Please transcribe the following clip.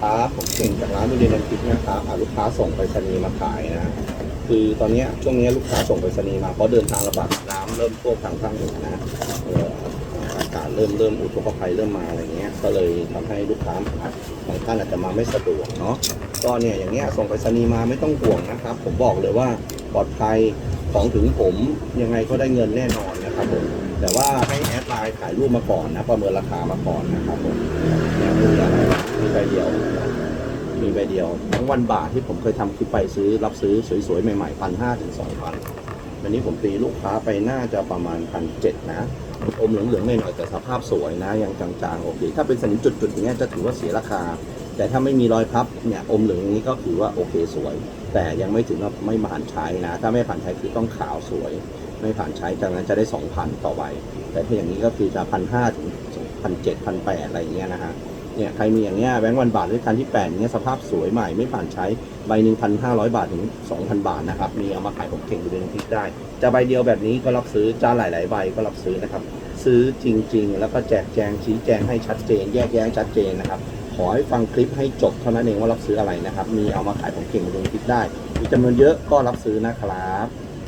ค้าผมเก่งจากร้านบุรีน้ำพริกนะครับอ่าลูกค้าส่งไปรษณีย์มาขายนะ คือตอนนี้ช่วงนี้ลูกค้าส่งไปรษณีย์มาเพราะเดินทางลำบากน้ำเริ่มท่วมทางภาคเหนือนะอากาศเริ่มเริ่มอุทกภัยเริ่มมาอะไรเงี้ย ก็เลยทำให้ลูกค้าบางท่านอาจจะมาไม่สะดวกเนาะก็เนี่ยอย่างเงี้ยส่งไปรษณีย์มาไม่ต้องห่วงนะครับ ผมบอกเลยว่าปลอดภัยของถึงผมยังไงก็ได้เงินแน่นอนนะครับผมแต่ว่าให้แอดไลน์ถ่ายรูปมาก่อนนะประเมินราคามาก่อนนะครับผมอะไรมีใบเดียว มีใบเดียว ทั้งวันบาทที่ผมเคยทำคลิปไปซื้อรับซื้อสวยๆ ใหม่ๆพันห้าถึงสองพันวันนี้ผมตีลูกค้าไปน่าจะประมาณพันเจ็ดนะอมเหลืองๆหน่อยๆแต่สภาพสวยนะ ยังจางๆโอเคถ้าเป็นสนิมจุดๆอย่างเงี้ยจะถือว่าเสียราคา แต่ถ้าไม่มีรอยพับเนี่ยอมเหลืองอย่างนี้ก็ถือว่าโอเคสวย แต่ยังไม่ถึงกับไม่ผ่านใช้นะ ถ้าไม่ผ่านใช้คือต้องขาวสวย ไม่ผ่านใช้จากนั้นจะได้2,000ต่อใบแต่ถ้าอย่างนี้ก็คือจะพันห้าถึงพันเจ็ดพันแปดอะไรอย่างเงี้ยนะฮะ เนี่ยใครมีอย่างเงี้ยแบงค์วันบาทด้วยคันที่แปดอย่างเงี้ยสภาพสวยใหม่ไม่ผ่านใช้ใบหนึ่งพันห้าร้อยบาทถึงสองพันบาทนะครับมีเอามาขายผมเก่งดูเป็นน้ำพริกได้ จะใบเดียวแบบนี้ก็รับซื้อจะหลาย ๆ ใบก็รับซื้อนะครับ ซื้อจริง ๆ แล้วก็แจกแจงชี้แจงให้ชัดเจน แยกแยะชัดเจนนะครับขอให้ฟังคลิปให้จบเท่านั้นเองว่ารับซื้ออะไรนะครับ มีเอามาขายผมเก่งดูเป็นน้ำพริกได้มีจำนวนเยอะก็รับซื้อนะครับ